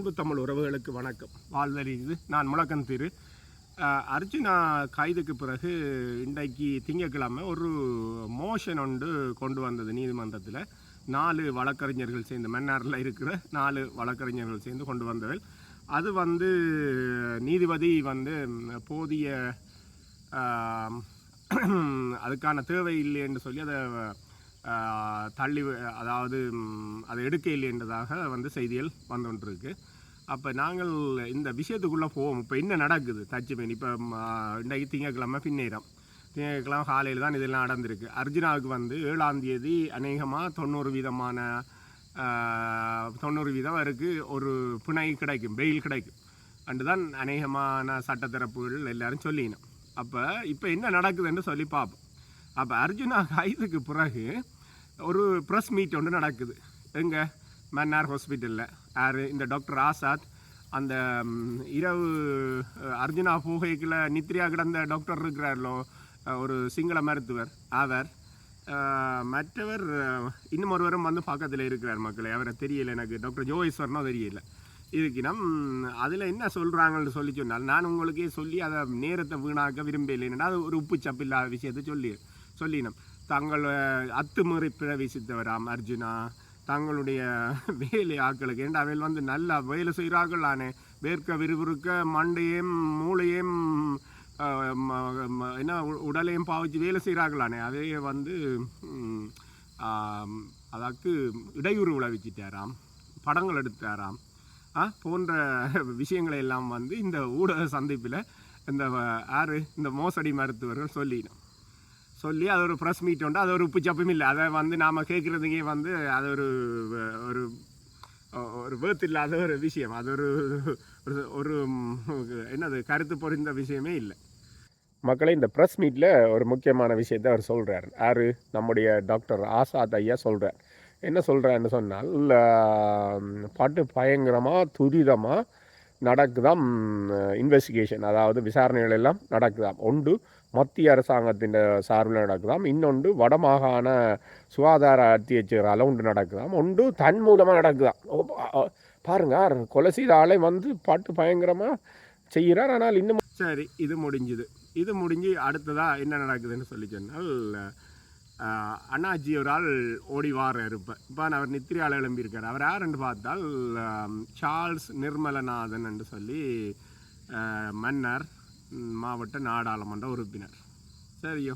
அன்பு தமிழ் உறவுகளுக்கு வணக்கம். வாழ்தல் இது. நான் முழக்கம் திரு. அர்ஜுனா கைதுக்கு பிறகு இன்றைக்கு திங்கட்கிழமை ஒரு மோஷன் ஒன்று கொண்டு வந்தது நீதிமன்றத்தில். நாலு வழக்கறிஞர்கள் சேர்ந்து மன்னாரில் இருக்கிற நாலு வழக்கறிஞர்கள் சேர்ந்து கொண்டு வந்தவர்கள் அது வந்து நீதிபதி வந்து போதிய அதுக்கான தேவை இல்லை என்று சொல்லி அதை தள்ளி அதாவது அதை எடுக்க இல்லை என்றதாக வந்து செய்திகள் வந்து கொண்டிருக்கு. அப்போ நாங்கள் இந்த விஷயத்துக்குள்ளே போவோம். இப்போ என்ன நடக்குது? தச்சுமேன் இப்போ இன்றைக்கு திங்கக்கிழமை பின்னேரம் திங்கக்கிழமை காலையில் தான் இதெல்லாம் நடந்திருக்கு. அர்ஜுனாவுக்கு வந்து ஏழாம் தேதி அநேகமாக தொண்ணூறு வீதமான தொண்ணூறு வீதம் அவருக்கு ஒரு பிணை கிடைக்கும் பெயில் கிடைக்கும். அண்டு தான் அநேகமான சட்டத்தரப்புகள் எல்லாரும் சொல்லினோம். அப்போ இப்போ என்ன நடக்குதுன்னு சொல்லி பார்ப்போம். அப்போ அர்ஜுனா கைதுக்கு பிறகு ஒரு ப்ரெஸ் மீட் ஒன்று நடக்குது. எங்கே? மன்னார் ஹாஸ்பிட்டலில் யார்? இந்த டாக்டர் ஆசாத். அந்த இரவு அர்ஜுனா பூகைக்குள்ள நித்ரியா கிடந்த டாக்டர் இருக்கிறாரோ ஒரு சிங்கள மருத்துவர் அவர் மற்றவர் இன்னும் ஒருவரும் வந்து பக்கத்தில் இருக்கிறார் மக்களே. அவரை தெரியல எனக்கு. டாக்டர் ஜோகேஸ்வரனும் தெரியல. இருக்கினம் அதில் என்ன சொல்கிறாங்கன்னு சொல்லி சொன்னால் நான் உங்களுக்கே சொல்லி அதை நேரத்தை வீணாக்க விரும்பலைன்னா அது ஒரு உப்பு சப்பில்லாத விஷயத்தை சொல்லி சொல்லினோம். தங்கள் அத்துமுறை அத்துமீறி பிரவேசித்தவராம் அர்ஜுனா. தங்களுடைய வேலை ஆட்களுக்கு. ஏண்டா அவையில் வந்து நல்லா வேலை செய்கிறார்கள்? ஆனே வேர்க்க விறுவிறுக்க மண்டையும் மூளையும் என்ன உ- உடலையும் பாவிச்சு வேலை செய்கிறார்களானே அதையே வந்து அதாவது அதற்கு இடையூறு விளைவிச்சிட்டாராம் படங்கள் எடுத்தாராம். போன்ற விஷயங்களை எல்லாம் வந்து இந்த ஊடக சந்திப்பில் இந்த ஆறு யாரு இந்த மோசடி மருத்துவர்கள் சொல்லினோம் சொல்லி அது ஒரு ப்ரெஸ் மீட் உண்டு அது ஒரு உப்பு சப்பும் இல்லை அதை வந்து நாம் கேட்குறதுக்கே வந்து அது ஒரு ஒரு ஒரு வேர்த்து இல்லாத ஒரு விஷயம் அது ஒரு ஒரு ஒரு என்னது கருத்து பொறிந்த விஷயமே இல்லை மக்களை இந்த ப்ரெஸ் மீட்டில் ஒரு முக்கியமான விஷயத்தை அவர் சொல்கிறார் யார் நம்முடைய டாக்டர் ஆசாத் ஐயா சொல்கிறார் என்ன சொல்கிறாருன்னு சொன்னால் பாட்டு பயங்கரமாக துரிதமாக நடக்குதாம் இன்வெஸ்டிகேஷன் அதாவது விசாரணைகள் எல்லாம் நடக்குதாம் ஒன்று மத்திய அரசாங்கத்தின் சார்பில் நடக்குதாம். இன்னொன்று வடமாகாண சுகாதார அத்தியட்சரால் ஒன்று நடக்குதாம். ஒன்று தன் மூலமாக நடக்குதாம். ஓ, பாருங்க கொலை செய்த ஆளை வந்து பாட்டு பயங்கரமாக செய்கிறார். ஆனால் இன்னும் சரி இது முடிஞ்சுது. இது முடிஞ்சு அடுத்ததாக என்ன நடக்குதுன்னு சொல்லி சொன்னால் அண்ணாஜி ஒரு ஆள் ஓடி வார இருப்பேன் இப்போ அவர் நித்திரியால் எழும்பியிருக்கார். அவர் யாருன்னு பார்த்தால் சார்ல்ஸ் நிர்மலநாதன் என்று சொல்லி மன்னர் மாவட்ட நாடாளுமன்ற உறுப்பினர். சரியோ?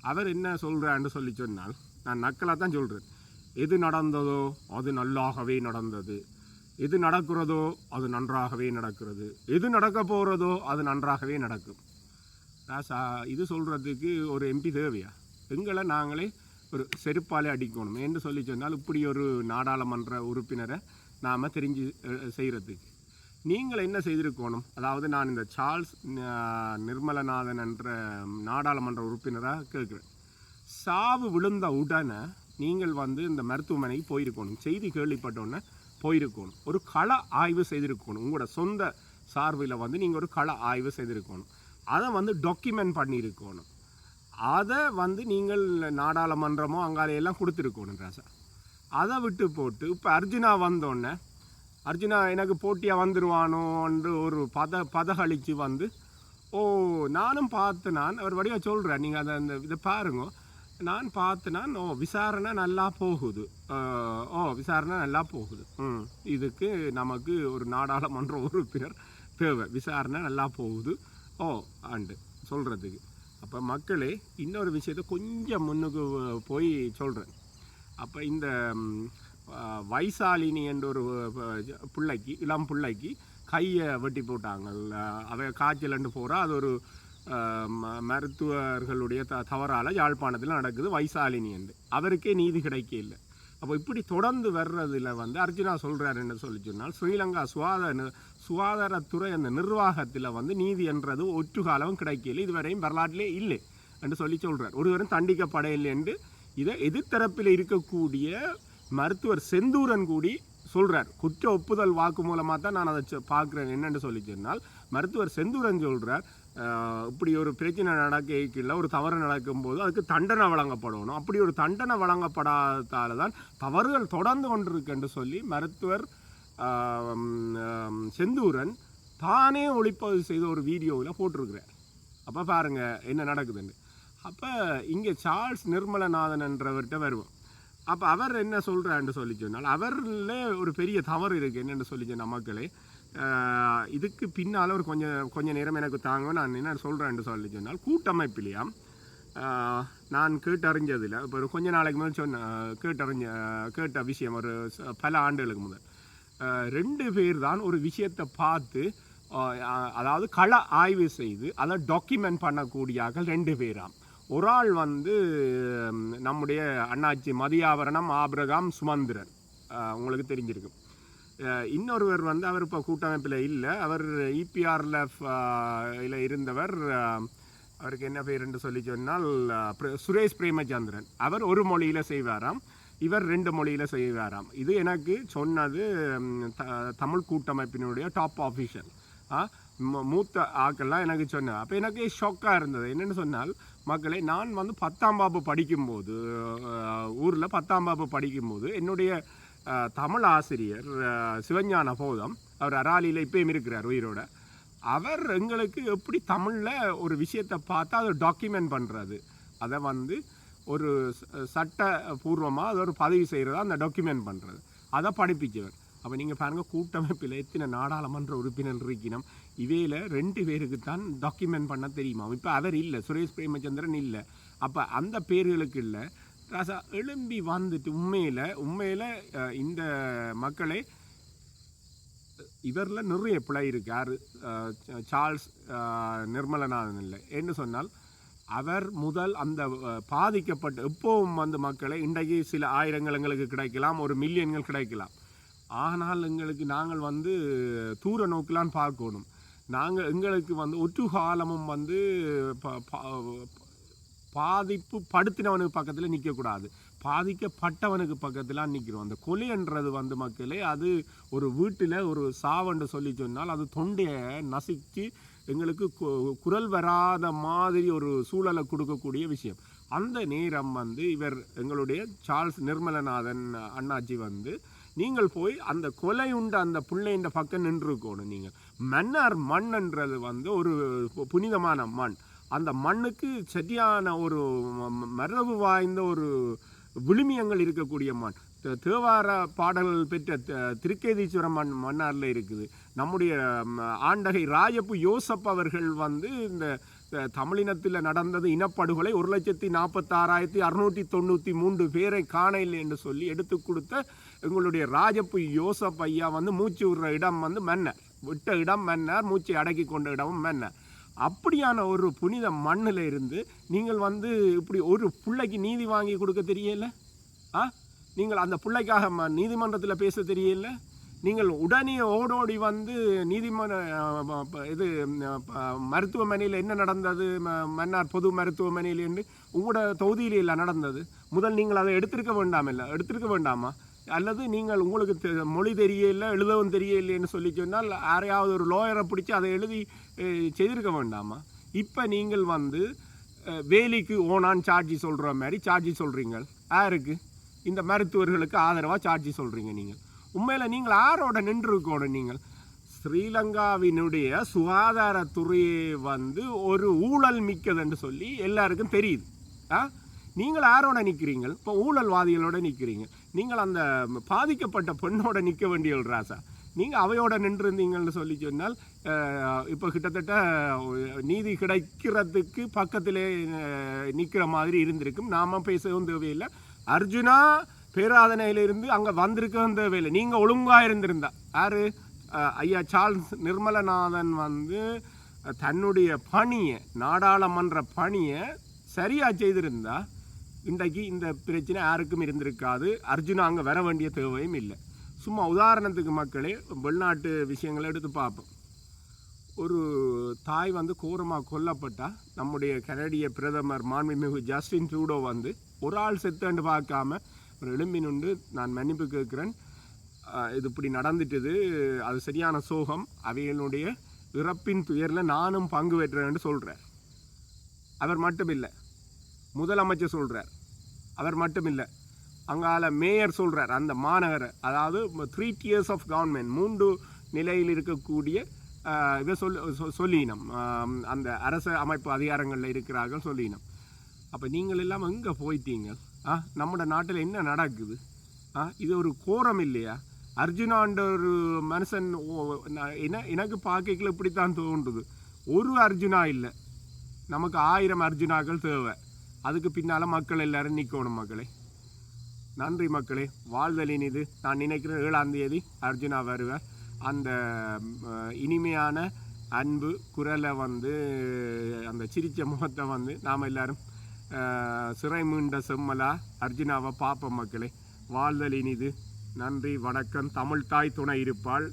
அவர் என்ன சொல்கிறான்னு சொல்லி சொன்னால் நான் நக்கலாக தான் சொல்கிறேன் எது நடந்ததோ அது நல்லாகவே நடந்தது. எது நடக்கிறதோ அது நன்றாகவே நடக்கிறது. எது நடக்க போகிறதோ அது நன்றாகவே நடக்கும். ராசா இது சொல்கிறதுக்கு ஒரு எம்பி தேவையா? எங்களை நாங்களே ஒரு செருப்பாலே அடிக்கணும். என்று சொல்லி சொன்னால் இப்படி ஒரு நாடாளுமன்ற உறுப்பினரை நாம் தெரிஞ்சு செய்கிறதுக்கு நீங்கள் என்ன செய்திருக்கணும்? அதாவது நான் இந்த சார்ல்ஸ் நிர்மலநாதன் என்ற நாடாளுமன்ற உறுப்பினராக கேட்குறேன். சாவு விழுந்த உடனே நீங்கள் வந்து இந்த மருத்துவமனைக்கு போயிருக்கணும். செய்தி கேள்விப்பட்டோன்னே போயிருக்கணும். ஒரு கள ஆய்வு செய்திருக்கணும். உங்களோட சொந்த சார்பில் வந்து நீங்கள் ஒரு கள ஆய்வு செய்திருக்கணும். அதை வந்து டாக்குமெண்ட் பண்ணியிருக்கணும். அதை வந்து நீங்கள் நாடாளுமன்றமோ அங்காலையெல்லாம் கொடுத்துருக்கணும் ராசா அதை விட்டு போட்டு இப்போ அர்ஜுனா வந்தோடனே அர்ஜுனா எனக்கு போட்டியாக வந்துடுவானோன்று ஒரு பத பதகளிச்சு வந்து ஓ நானும் பார்த்து நான் அவர் வடிவாக சொல்கிறேன் நீங்கள் அதை அந்த இதை பாருங்க. நான் பார்த்து நான் ஓ விசாரணை நல்லா போகுது. ஓ விசாரணை நல்லா போகுது. ம் இதுக்கு நமக்கு ஒரு நாடாளுமன்ற உறுப்பினர் தேவை. விசாரணை நல்லா போகுது. ஓ ஆண்டு சொல்கிறதுக்கு அப்போ மக்களே இன்னொரு விஷயத்தை கொஞ்சம் முன்னுக்கு போய் சொல்கிறேன் அப்போ இந்த வைசாலினி என்ற ஒரு பிள்ளைக்கு இளம் பிள்ளைக்கு கையை வெட்டி போட்டாங்க அவ காய்ச்சலண்டு போகிறா அது ஒரு ம- மருத்துவர்களுடைய த தவறால் யாழ்ப்பாணத்தில் நடக்குது வைசாலினி என்று. அவருக்கே நீதி கிடைக்க இல்லை. அப்போ இப்படி தொடர்ந்து வர்றதில் வந்து அர்ஜுனா சொல்கிறாருன்னு சொல்லி சொன்னால் ஸ்ரீலங்கா சுகாதார சுகாதாரத்துறை அந்த நிர்வாகத்தில் வந்து நீதி என்றது ஒற்று காலமும் கிடைக்கல இதுவரையும் வரலாற்றிலே இல்லை என்று சொல்லி சொல்கிறார் ஒருவரும் தண்டிக்கப்படையில்லை என்று இதை எதிர்த்தரப்பில் இருக்கக்கூடிய மருத்துவர் செந்தூரன் கூடி சொல்கிறார் குற்ற ஒப்புதல் வாக்கு மூலமாக தான் நான் அதை பார்க்குறேன். என்னென்னு சொல்லி சொன்னால் மருத்துவர் செந்தூரன் சொல்கிறார் இப்படி ஒரு பிரச்சனை நடக்கல ஒரு தவறு நடக்கும்போது அதுக்கு தண்டனை வழங்கப்படணும். அப்படி ஒரு தண்டனை வழங்கப்படாதால தான் தவறுகள் தொடர்ந்து கொண்டிருக்குன்னு சொல்லி மருத்துவர் செந்தூரன் தானே ஒளிப்பதிவு செய்த ஒரு வீடியோவில் போட்டிருக்கிறார். அப்போ பாருங்கள் என்ன நடக்குதுன்னு. அப்போ இங்கே சார்ல்ஸ் நிர்மலநாதன் என்றவர்கிட்ட வருவோம். அப்போ அவர் என்ன சொல்கிறான்னு சொல்லி சொன்னால் அவரில் ஒரு பெரிய தவறு இருக்குது என்னென்னு சொல்லி சொன்ன மக்களே இதுக்கு பின்னால் ஒரு கொஞ்சம் கொஞ்சம் நேரம் எனக்கு தாங்க நான் என்ன சொல்கிறேன்னு சொல்லி சொன்னால் கூட்டமைப்பிலையாம் நான் கேட்டறிஞ்சதில் இப்போ ஒரு கொஞ்ச நாளைக்கு முதல் சொன்ன கேட்டறிஞ்ச கேட்ட விஷயம் ஒரு பல ஆண்டுகளுக்கு முதல் ரெண்டு பேர் தான் ஒரு விஷயத்தை பார்த்து அதாவது கள ஆய்வு செய்து அதை டாக்குமெண்ட் பண்ணக்கூடியார்கள் ரெண்டு பேராம். ஒரு ஆள் வந்து நம்முடைய அண்ணாச்சி மதியாவரணம் ஆபிரகாம் சுமந்திரன். உங்களுக்கு தெரிஞ்சிருக்கும். இன்னொருவர் வந்து அவர் இப்போ கூட்டமைப்பில் இல்லை. அவர் இபிஆரில் இருந்தவர் அவருக்கு என்ன பேருன்னு சொல்லி சொன்னால் சுரேஷ் பிரேமச்சந்திரன். அவர் ஒரு மொழியில் செய்வாராம் இவர் ரெண்டு மொழியில் செய்வாராம். இது எனக்கு சொன்னது த- தமிழ் கூட்டமைப்பினுடைய டாப் ஆஃபீஷியல் மூத்த ஆக்கள்லாம் எனக்கு சொன்னேன் அப்போ எனக்கு ஷாக்காக இருந்தது. என்னென்னு சொன்னால் மக்களே நான் வந்து பத்தாம் பாப்பு படிக்கும்போது ஊரில் பத்தாம் பாப்பு படிக்கும்போது என்னுடைய தமிழ் ஆசிரியர் சிவஞான போதம் அவர் அராலியில் இப்பயும் இருக்கிறார் உயிரோட. அவர் எங்களுக்கு எப்படி தமிழில் ஒரு விஷயத்தை பார்த்தா அதை டாக்குமெண்ட் பண்ணுறது அதை வந்து ஒரு சட்ட சட்டபூர்வமாக அதை ஒரு பதிவு செய்கிறதா அந்த டாக்குமெண்ட் பண்ணுறது அதை படிப்பிச்சவர். அப்போ நீங்கள் பாருங்கள் கூட்டமைப்பில் எத்தனை நாடாளுமன்ற உறுப்பினர் இருக்கணும் இவையில் ரெண்டு பேருக்கு தான் டாக்குமெண்ட் பண்ண தெரியுமா? இப்போ அவர் இல்லை சுரேஷ் பிரேமச்சந்திரன் இல்லை. அப்போ அந்த பேர்களுக்கு இல்லை. ராசா எழும்பி வந்துட்டு உண்மையில் உண்மையில் இந்த மக்களை இவரில் நிறைய பிழை இருக்கு. யார் சார்ல்ஸ் நிர்மலநாதன் இல்லை. என்று சொன்னால் அவர் முதல் அந்த பாதிக்கப்பட்ட எப்போவும் வந்து மக்களை இன்றைக்கு சில ஆயிரங்கள் எங்களுக்கு கிடைக்கலாம் ஒரு மில்லியன்கள் கிடைக்கலாம். ஆனால் எங்களுக்கு நாங்கள் வந்து தூர நோக்கிலான்னு பார்க்கணும். நாங்கள் எங்களுக்கு வந்து ஒற்று காலமும் வந்து ப- பாதிப்பு படுத்தினவனுக்கு பக்கத்தில் நிற்கக்கூடாது பாதிக்கப்பட்டவனுக்கு பக்கத்தில் நிற்கிறோம் அந்த கொலைன்றது வந்து மக்களே அது ஒரு வீட்டில் ஒரு சாவண்டு சொல்லி சொன்னால் அது தொண்டையை நசித்து எங்களுக்கு கு- குரல் வராத மாதிரி ஒரு சூழலை கொடுக்கக்கூடிய விஷயம். அந்த நேரம் வந்து இவர் எங்களுடைய சார்ல்ஸ் நிர்மலநாதன் அண்ணாச்சி வந்து நீங்கள் போய் அந்த கொலை உண்ட அந்த பிள்ளைன்ற பக்கம் நின்றுருக்கணும் நீங்கள். மன்னார் மண்ன்றது வந்து ஒரு புனிதமான மண். அந்த மண்ணுக்கு சரியான ஒரு மரபு வாய்ந்த ஒரு விழுமியங்கள் இருக்கக்கூடிய மண். தேவார பாடல்கள் பெற்ற த- திருக்கேதீஸ்வரம் மண் மன்னாரில் இருக்குது. நம்முடைய ஆண்டகை ராயப்பு யோசப் அவர்கள் வந்து இந்த தமிழினத்தில் நடந்தது இனப்படுகொலை ஒரு லட்சத்தி நாற்பத்தாறாயிரத்தி அறுநூற்றி தொண்ணூற்றி மூன்று பேரை காணவில்லை என்று சொல்லி எடுத்து கொடுத்த எங்களுடைய ராஜப்பு யோசப் ஐயா வந்து மூச்சு விடுற இடம் வந்து மன்னர் விட்ட இடம் மன்னர் மூச்சை அடக்கி கொண்ட இடமும் மன்னர் அப்படியான ஒரு புனித மண்ணில் இருந்து நீங்கள் வந்து இப்படி ஒரு பிள்ளைக்கு நீதி வாங்கி கொடுக்க தெரியல? ஆ? நீங்கள் அந்த பிள்ளைக்காக ம நீதிமன்றத்தில் பேச தெரியல? நீங்கள் உடனே ஓடோடி வந்து நீதிமன்ற இது ப- மருத்துவமனையில் என்ன நடந்தது? ம- மன்னார் பொது மருத்துவமனையில் என்று உங்களோட தொகுதியில் இல்லை நடந்தது? முதல் நீங்கள் அதை எடுத்திருக்க வேண்டாம் இல்லை? எடுத்திருக்க வேண்டாமா? அல்லது நீங்கள் உங்களுக்கு தெ- மொழி தெரியல எழுதவும் தெரியலைன்னு சொல்லி சொன்னால் யாரையாவது ஒரு லோயரை பிடிச்சி அதை எழுதி செய்திருக்க வேண்டாமா? இப்போ நீங்கள் வந்து வேலிக்கு ஓனான் சார்ஜி சொல்கிற மாதிரி சார்ஜி சொல்கிறீங்க யாருக்கு? இந்த மருத்துவர்களுக்கு ஆதரவாக சார்ஜி சொல்கிறீங்க நீங்கள். உண்மையில் நீங்கள் யாரோட நின்றுருக்கணும் நீங்கள்? ஸ்ரீலங்காவினுடைய சுகாதாரத்துறையை வந்து ஒரு ஊழல் மிக்கதுன்னு சொல்லி எல்லாருக்கும் தெரியுது. ஆ? நீங்கள் யாரோட நிற்கிறீங்க இப்போ ஊழல்வாதிகளோட நிற்கிறீங்க நீங்கள் அந்த பாதிக்கப்பட்ட பெண்ணோட நிற்க வேண்டிய ஒரு ராசா. நீங்கள் அவையோட நின்றிருந்தீங்கன்னு சொல்லி சொன்னால் இப்போ கிட்டத்தட்ட நீதி கிடைக்கிறதுக்கு பக்கத்திலே நிற்கிற மாதிரி இருந்திருக்கும். நாம பேசவும் தேவையில்லை. அர்ஜுனா பேராதனையிலிருந்து அங்கே வந்திருக்கவும் தேவையில்லை. நீங்கள் ஒழுங்காக இருந்திருந்தா. யாரு? ஐயா சார்ல்ஸ் நிர்மலநாதன் வந்து தன்னுடைய பணியை நாடாளுமன்ற பணியை சரியாக செய்திருந்தா இன்றைக்கு இந்த பிரச்சனை யாருக்கும் இருந்திருக்காது. அர்ஜுனா அங்கே வர வேண்டிய தேவையும் இல்லை. சும்மா உதாரணத்துக்கு மக்களே வெளிநாட்டு விஷயங்களை எடுத்து பார்ப்போம். ஒரு தாய் வந்து கோரமாக கொல்லப்பட்டால் நம்முடைய கனடிய பிரதமர் மாண்புமிகு ஜஸ்டின் ட்ரூடோ வந்து ஒரு ஆள் செத்துன்னு பார்க்காம ஒரு எலும்பி நுண்டு நான் மன்னிப்பு கேட்குறேன். இது இப்படி நடந்துட்டுது அது சரியான சோகம். அவைகளுடைய இறப்பின் துயரில் நானும் பங்கு பெற்றேன்னு சொல்கிறார் அவர் மட்டும் இல்லை முதலமைச்சர் சொல்கிறார் அவர் மட்டும் இல்லை அங்கால மேயர் சொல்கிறார் அந்த மாநகர அதாவது த்ரீ டியர்ஸ் ஆஃப் கவர்மெண்ட் மூன்று நிலையில் இருக்கக்கூடிய இதை சொல் சொ- அந்த அரச அமைப்பு அதிகாரங்களில் இருக்கிறார்கள் சொல்லினம் அப்போ நீங்கள் எல்லாம் எங்கே போயிட்டீங்க? ஆ நம்மட நாட்டில் என்ன நடக்குது? ஆ இது ஒரு கோரம் இல்லையா? அர்ஜுனான்ற ஒரு மனுஷன் ஓ- நான் என்ன எனக்கு பார்க்கல இப்படித்தான் தோன்றுது. ஒரு அர்ஜுனா இல்லை. நமக்கு ஆயிரம் அர்ஜுனாக்கள் தேவை. அதுக்கு பின்னால் மக்கள் எல்லாரும் நிற்கணும் மக்களே. நன்றி மக்களே. வாழ்தலின் இது. நான் நினைக்கிறேன் ஏழாம் தேதி அர்ஜுனா வருவேன் அந்த இனிமையான அன்பு குரலை வந்து அந்த சிரித்த முகத்தை வந்து நாம் எல்லாரும் சிறை மீண்ட செம்மலா அர்ஜுனாவை பார்ப்போம் மக்களே. வாழ்தலின் இது. நன்றி வணக்கம். தமிழ் தாய் துணை இருப்பாள்.